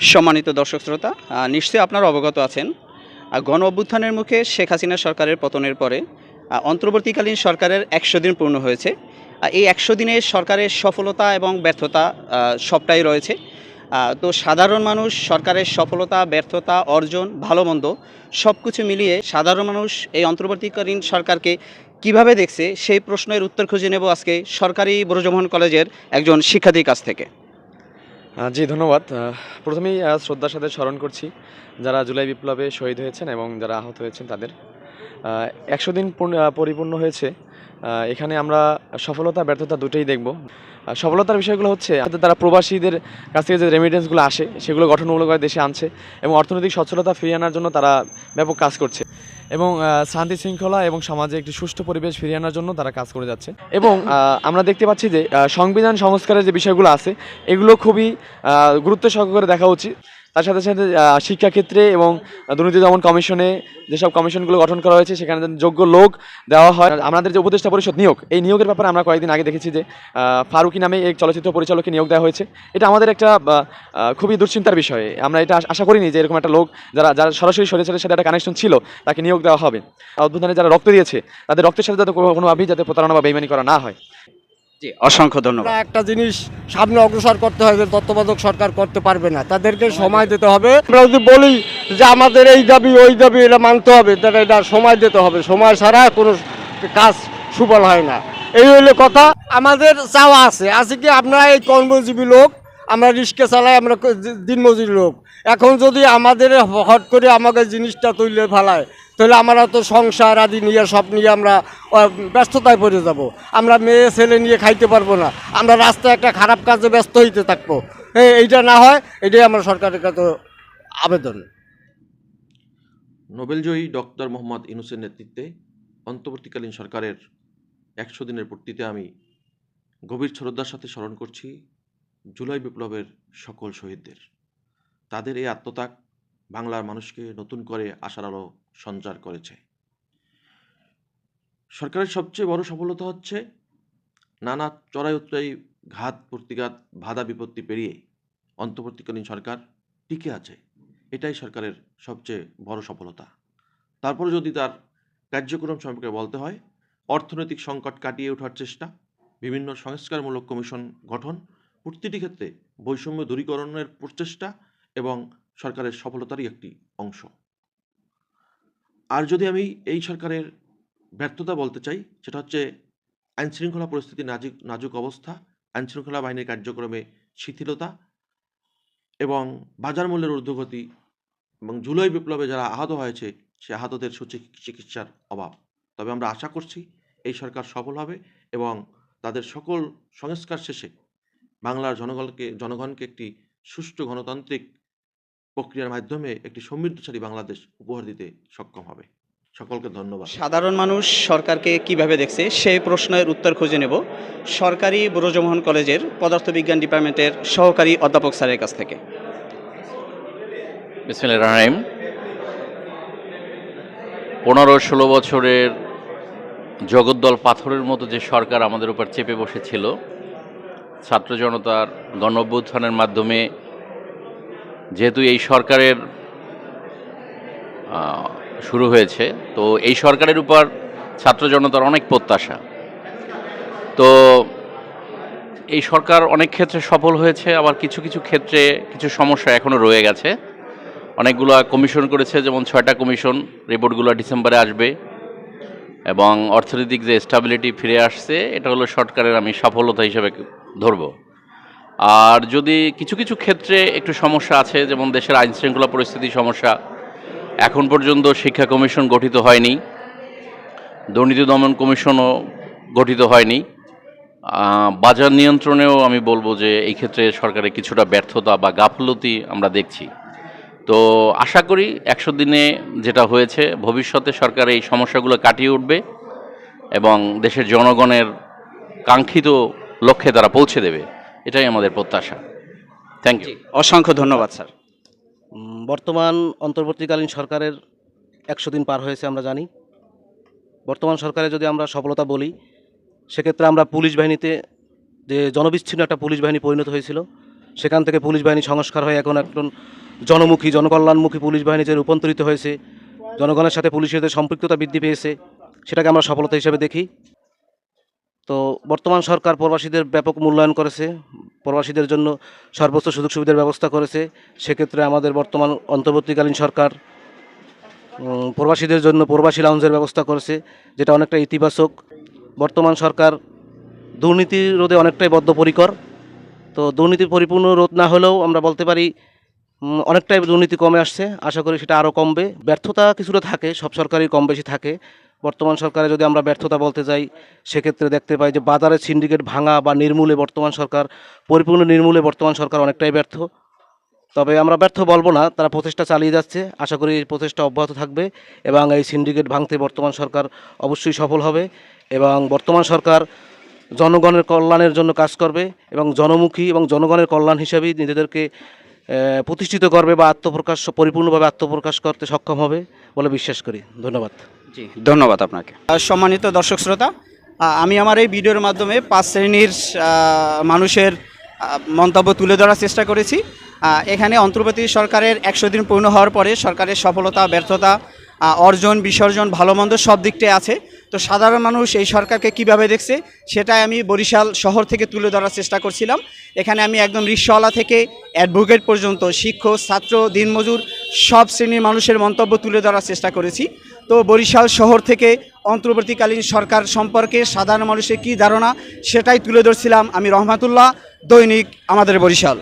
সম্মানিত দর্শক শ্রোতা নিশ্চয়ই আপনারা অবগত আছেন গণ অভ্যুত্থানের মুখে শেখ হাসিনা সরকারের পতনের পরে অন্তর্বর্তীকালীন সরকারের একশো দিন পূর্ণ হয়েছে। এই একশো দিনের সরকারের সফলতা এবং ব্যর্থতা সবটাই রয়েছে। তো সাধারণ মানুষ সরকারের সফলতা, ব্যর্থতা, অর্জন, ভালো মন্দ সব কিছু মিলিয়ে সাধারণ মানুষ এই অন্তর্বর্তীকালীন সরকারকে কীভাবে দেখছে, সেই প্রশ্নের উত্তর খুঁজে নেব আজকে সরকারি ব্রজমোহন কলেজের একজন শিক্ষার্থীর কাছ থেকে। জি, ধন্যবাদ। প্রথমেই শ্রদ্ধার সাথে স্মরণ করছি, যারা জুলাই বিপ্লবে শহীদ হয়েছেন এবং যারা আহত হয়েছেন তাদের। একশো দিন পরিপূর্ণ হয়েছে। এখানে আমরা সফলতা, ব্যর্থতা দুটোই দেখব। সফলতার বিষয়গুলো হচ্ছে তারা প্রবাসীদের কাছ থেকে যে রেমিটেন্সগুলো আসে, সেগুলো গঠনমূলকভাবে দেশে আনছে এবং অর্থনৈতিক সচ্ছলতা ফিরিয়ে আনার জন্য তারা ব্যাপক কাজ করছে। এবং শান্তি শৃঙ্খলা এবং সমাজে একটি সুষ্ঠু পরিবেশ ফিরিয়ে আনার জন্য তারা কাজ করে যাচ্ছে। এবং আমরা দেখতে পাচ্ছি যে সংবিধান সংস্কারের যে বিষয়গুলো আছে, এগুলো খুবই গুরুত্ব সহকারে দেখা উচিত। তার সাথে সাথে শিক্ষাক্ষেত্রে এবং দুর্নীতি দমন কমিশনে যেসব কমিশনগুলো গঠন করা হয়েছে, সেখানে যোগ্য লোক দেওয়া হয়। আমাদের যে উপদেষ্টা পরিষদ নিয়োগ, এই নিয়োগের ব্যাপারে আমরা কয়েকদিন আগে দেখেছি যে ফারুকি নামে এক চলচ্চিত্র পরিচালককে নিয়োগ দেওয়া হয়েছে। এটা আমাদের একটা খুবই দুশ্চিন্তার বিষয়। আমরা এটা আশা করিনি যে এরকম একটা লোক যারা যারা সরাসরি সরেছের সাথে একটা কানেকশন ছিল, তাকে নিয়োগ দেওয়া হবে। অদ্ভুতানে যারা রক্ত দিয়েছে, তাদের রক্তের সাথে যাতে কোনো- কোনোভাবেই যাতে প্রতারণা বা বেইমানি করা না হয়। অসংখ্য ধন্যবাদ। একটা জিনিস সামনে অগ্রসর করতে তত্ত্বাবধায়ক সরকার করতে পারবে না। তাদেরকে সময় দিতে হবে। আমরা যদি বলি যে আমাদের এই দাবি, ওই দাবি, এটা মানতে হবে, তাহলে এটা সময় দিতে হবে। সময় ছাড়া কোনো কাজ সুফল হয় না। এই হইলে কথা, আমাদের চাওয়া আছে। আছে কি আপনারা এই কর্মজীবী লোক, আমরা রিক্সা চালাই, আমরা দিনমজুরি লোক। এখন যদি আমাদের হট করে আমাকে জিনিসটা তুলে ফেলায় তাহলে আমরা তো সংসার আদি নিয়ে, সব নিয়ে আমরা ব্যস্ততায় পড়ে যাব। আমরা মেয়ে, ছেলে নিয়ে খাইতে পারব না। আমরা রাস্তায় একটা খারাপ কাজে ব্যস্ত হইতে থাকব। হ্যাঁ এইটা না হয়, এটাই আমরা সরকারের কাছে আবেদন। নোবেলজয়ী ডক্টর মোহাম্মদ ইনুসের নেতৃত্বে অন্তর্বর্তীকালীন সরকারের একশো দিনের পূর্তিতে আমি গভীর শ্রদ্ধার সাথে স্মরণ করছি জুলাই বিপ্লবের সকল শহীদদের। তাদের এই আত্মত্যাগ বাংলার মানুষকে নতুন করে আশার আলো সঞ্চার করেছে। সরকারের সবচেয়ে বড় সফলতা হচ্ছে নানা চড়াই উচ্চাই ঘাত, প্রতিঘাত, বাধা বিপত্তি পেরিয়ে অন্তর্বর্তীকালীন সরকার টিকে আছে। এটাই সরকারের সবচেয়ে বড় সফলতা। তারপরে যদি তার কার্যক্রম সম্পর্কে বলতে হয়, অর্থনৈতিক সংকট কাটিয়ে ওঠার চেষ্টা, বিভিন্ন সংস্কারমূলক কমিশন গঠন, প্রতিটি ক্ষেত্রে বৈষম্য দূরীকরণের প্রচেষ্টা এবং সরকারের সফলতারই একটি অংশ। আর যদি আমি এই সরকারের ব্যর্থতা বলতে চাই, সেটা হচ্ছে আইনশৃঙ্খলা পরিস্থিতি নাজুক নাজুক অবস্থা, আইনশৃঙ্খলা বাহিনীর কার্যক্রমে শিথিলতা এবং বাজার মূল্যের ঊর্ধ্বগতি এবং জুলাই বিপ্লবে যারা আহত হয়েছে, সে আহতদের চিকিৎসার অভাব। তবে আমরা আশা করছি এই সরকার সফল হবে এবং তাদের সকল সংস্কার শেষে বাংলার জনগণকে জনগণকে একটি সুষ্ঠু গণতান্ত্রিক প্রক্রিয়ার মাধ্যমে একটি সমৃদ্ধশালী বাংলাদেশ উপহার দিতে সক্ষম হবে। সকলকে ধন্যবাদ। সাধারণ মানুষ সরকারকে কীভাবে দেখছে সেই প্রশ্নের উত্তর খুঁজে নেব সরকারি ব্রজমোহন কলেজের পদার্থবিজ্ঞান ডিপার্টমেন্টের সহকারী অধ্যাপক স্যারের কাছ থেকে। রহিম। পনেরো ষোলো বছরের জগদ্দল পাথরের মতো যে সরকার আমাদের উপর চেপে বসেছিল ছাত্র জনতার গণ অভ্যুত্থানের মাধ্যমে যেহেতু এই সরকারের শুরু হয়েছে, তো এই সরকারের উপর ছাত্র জনতার অনেক প্রত্যাশা। তো এই সরকার অনেক ক্ষেত্রে সফল হয়েছে, আবার কিছু কিছু ক্ষেত্রে কিছু সমস্যা এখনও রয়ে গেছে। অনেকগুলো কমিশন করেছে, যেমন ছয়টা কমিশন, রিপোর্টগুলো ডিসেম্বরে আসবে, এবং অর্থনৈতিক যে স্টাবিলিটি ফিরে আসছে, এটা হলো সরকারের আমি সফলতা হিসেবে ধরব। আর যদি কিছু কিছু ক্ষেত্রে একটু সমস্যা আছে, যেমন দেশের আইন শৃঙ্খলা পরিস্থিতি সমস্যা, এখন পর্যন্ত শিক্ষা কমিশন গঠিত হয়নি, দুর্নীতি দমন কমিশনও গঠিত হয়নি বাজার নিয়ন্ত্রণেও আমি বলব যে এই ক্ষেত্রে সরকারের কিছুটা ব্যর্থতা বা গাফলতি আমরা দেখছি। তো আশা করি একশো দিনে যেটা হয়েছে, ভবিষ্যতে সরকার এই সমস্যাগুলো কাটিয়ে উঠবে এবং দেশের জনগণের কাঙ্ক্ষিত লক্ষ্যে তারা পৌঁছে দেবে। এটাই আমাদের প্রত্যাশা। থ্যাংক ইউ অসংখ্য ধন্যবাদ, স্যার। বর্তমান অন্তর্বর্তীকালীন সরকারের একশো দিন পার হয়েছে, আমরা জানি। বর্তমান সরকারে যদি আমরা সফলতা বলি, সেক্ষেত্রে আমরা পুলিশ বাহিনীতে যে জনবিচ্ছিন্ন একটা পুলিশ বাহিনী পরিণত হয়েছিল, সেখান থেকে পুলিশ বাহিনী সংস্কার হয়ে এখন একজন জনমুখী, জনকল্যাণমুখী পুলিশ বাহিনী যে রূপান্তরিত হয়েছে, জনগণের সাথে পুলিশের সম্পৃক্ততা বৃদ্ধি পেয়েছে, সেটাকে আমরা সফলতা হিসেবে দেখি। তো বর্তমান সরকার প্রবাসীদের ব্যাপক মূল্যায়ন করেছে, প্রবাসীদের জন্য সর্বোচ্চ সুযোগ সুবিধার ব্যবস্থা করেছে। সেক্ষেত্রে আমাদের বর্তমান অন্তর্বর্তীকালীন সরকার প্রবাসীদের জন্য প্রবাসী লাউঞ্জের ব্যবস্থা করেছে, যেটা অনেকটা ইতিবাচক। বর্তমান সরকার দুর্নীতি রোধে অনেকটাই বদ্ধপরিকর। তো দুর্নীতি পরিপূর্ণ রোধ না হলেও আমরা বলতে পারি অনেকটাই দুর্নীতি কমে আসছে। আশা করি সেটা আরও কমবে। ব্যর্থতা কিছুটা থাকে, সব সরকারই কম বেশি থাকে। বর্তমান সরকারে যদি আমরা ব্যর্থতা বলতে যাই, সেক্ষেত্রে দেখতে পাই যে বাজারের সিন্ডিকেট ভাঙা বা নির্মূলে বর্তমান সরকার, পরিপূর্ণ নির্মূলে বর্তমান সরকার অনেকটাই ব্যর্থ। তবে আমরা ব্যর্থ বলব না, তারা প্রচেষ্টা চালিয়ে যাচ্ছে। আশা করি এই প্রচেষ্টা অব্যাহত থাকবে এবং এই সিন্ডিকেট ভাঙতে বর্তমান সরকার অবশ্যই সফল হবে এবং বর্তমান সরকার জনগণের কল্যাণের জন্য কাজ করবে এবং জনমুখী এবং জনগণের কল্যাণ হিসাবেই নিজেদেরকে প্রতিষ্ঠিত করবে বা আত্মপ্রকাশ, পরিপূর্ণভাবে আত্মপ্রকাশ করতে সক্ষম হবে বলে বিশ্বাস করি। ধন্যবাদ। জি। ধন্যবাদ আপনাকে। সম্মানিত দর্শক শ্রোতা আমি আমার এই ভিডিওর মাধ্যমে পাঁচ শ্রেণির মানুষের মন্তব্য তুলে ধরার চেষ্টা করেছি। এখানে অন্তর্বর্তী সরকারের একশো দিন পূর্ণ হওয়ার পরে সরকারের সফলতা ব্যর্থতা অর্জন বিসর্জন ভালো মন্দ সব দিকটাই আছে। তো সাধারণ মানুষ এই সরকারকে কীভাবে দেখছে সেটাই আমি বরিশাল শহর থেকে তুলে ধরার চেষ্টা করছিলাম। এখানে আমি একদম রিক্সাওয়ালা থেকে অ্যাডভোকেট পর্যন্ত শিক্ষক ছাত্র দিনমজুর সব শ্রেণির মানুষের মন্তব্য তুলে ধরার চেষ্টা করেছি। তো বরিশাল শহর থেকে অন্তর্বর্তীকালীন সরকার সম্পর্কে সাধারণ মানুষের কী ধারণা, সেটাই তুলে ধরছিলাম আমি রহমাতুল্লাহ, দৈনিক আমাদের বরিশাল।